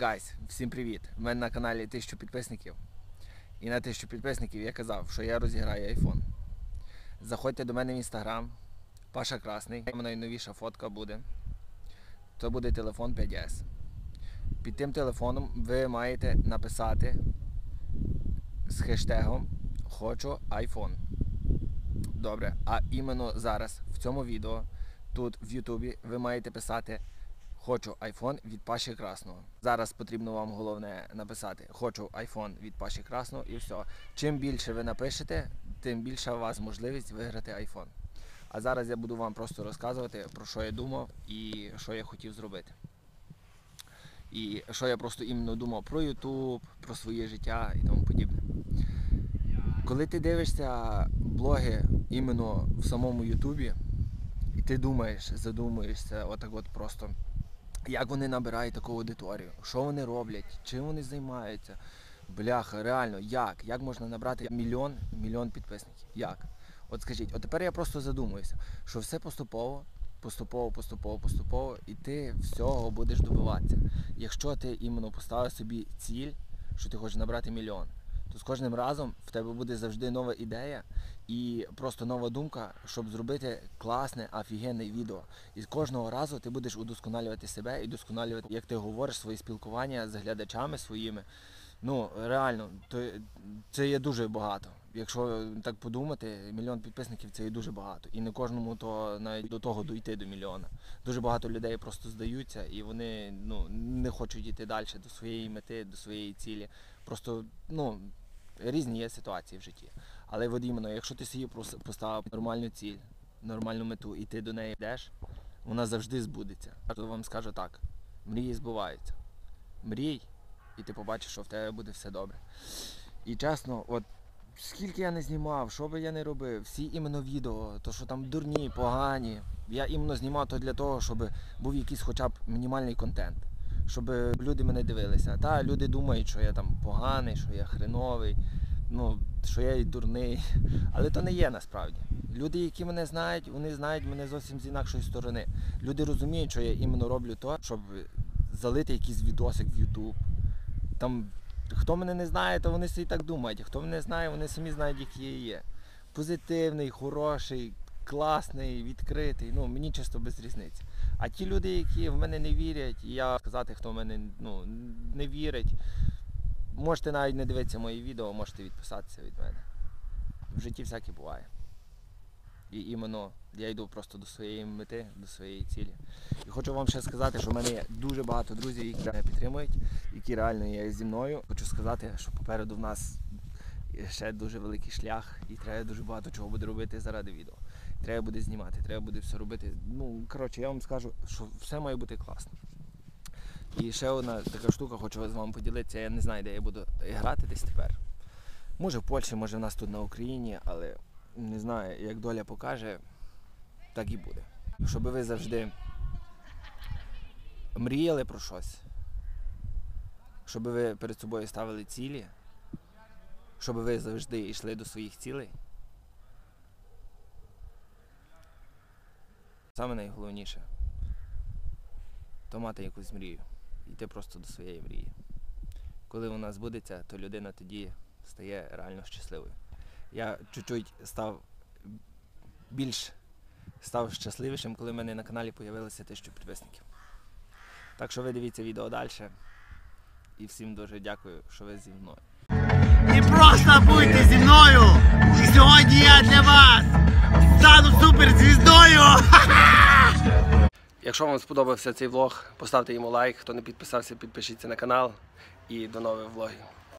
Гайс, всім привіт! У мене на каналі 1000 підписників. І на 1000 підписників я казав, що я розіграю iPhone. Заходьте до мене в інстаграм, Паша Красний. Найновіша фотка буде. То буде телефон 5S. Під тим телефоном ви маєте написати з хештегом Хочу iPhone. Добре, а іменно зараз в цьому відео, тут в Ютубі, ви маєте писати Хочу iPhone від Паші Красного. Зараз потрібно вам головне написати Хочу iPhone від Паші Красного і все. Чим більше ви напишете, тим більша у вас можливість виграти iPhone. А зараз я буду вам просто розказувати, про що я думав і що я хотів зробити. І що я просто іменно думав про YouTube, про своє життя і тому подібне. Коли ти дивишся блоги іменно в самому Ютубі, і ти думаєш, задумуєшся, отак от просто, як вони набирають таку аудиторію, що вони роблять, чим вони займаються. Бляха, реально, як? Як можна набрати мільйон, мільйон підписників? Як? От скажіть, от тепер я просто задумуюся, що все поступово, поступово, поступово, поступово, і ти всього будеш добиватися. Якщо ти іменно поставив собі ціль, що ти хочеш набрати мільйон, то з кожним разом в тебе буде завжди нова ідея і просто нова думка, щоб зробити класне, офігенне відео. І з кожного разу ти будеш удосконалювати себе і удосконалювати, як ти говориш, свої спілкування з глядачами своїми. Ну, реально, то це є дуже багато. Якщо так подумати, мільйон підписників це є дуже багато. І не кожному то навіть до того дійти до мільйона. Дуже багато людей просто здаються і вони ну, не хочуть йти далі до своєї мети, до своєї цілі. Просто ну, різні є ситуації в житті. Але от іменно, якщо ти собі поставив нормальну ціль, нормальну мету, і ти до неї йдеш, вона завжди збудеться. То вам скажу так: мрії збуваються. Мрій, і ти побачиш, що в тебе буде все добре. І чесно, от скільки я не знімав, що би я не робив, всі іменно відео, то що там дурні, погані. Я іменно знімав то для того, щоб був якийсь хоча б мінімальний контент. Щоб люди мене дивилися. Та люди думають, що я там поганий, що я хреновий, ну, що я і дурний. Але то не є насправді. Люди, які мене знають, вони знають мене зовсім з інакшої сторони. Люди розуміють, що я іменно роблю то, щоб залити якийсь відосик в YouTube. Там хто мене не знає, то вони собі так думають. Хто мене знає, вони самі знають, які я є. Позитивний, хороший, класний, відкритий. Ну, мені чисто без різниці. А ті люди, які в мене не вірять, і я сказати, хто в мене ну, не вірить, можете навіть не дивитися мої відео, можете відписатися від мене. В житті всяке буває. І іменно я йду просто до своєї мети, до своєї цілі. І хочу вам ще сказати, що в мене є дуже багато друзів, які мене підтримують, які реально є зі мною. Хочу сказати, що попереду в нас ще дуже великий шлях, і треба дуже багато чого буде робити заради відео. Треба буде знімати, треба буде все робити. Ну, коротше, я вам скажу, що все має бути класно. І ще одна така штука, хочу з вами поділитися. Я не знаю, де я буду грати десь тепер. Може в Польщі, може в нас тут на Україні, але не знаю, як доля покаже, так і буде. Щоб ви завжди мріяли про щось, щоб ви перед собою ставили цілі, щоб ви завжди йшли до своїх цілей. Саме найголовніше то мати якусь мрію. Йти просто до своєї мрії. Коли вона збудеться, то людина тоді стає реально щасливою. Я чуть-чуть став більш став щасливішим, коли в мене на каналі з'явилося тисячу підписників. Так що ви дивіться відео далі. І всім дуже дякую, що ви зі мною. Просто будьте зі мною! І сьогодні я для вас стану суперзвіздою! Якщо вам сподобався цей влог, поставте йому лайк. Хто не підписався, підпишіться на канал. І до нових влогів.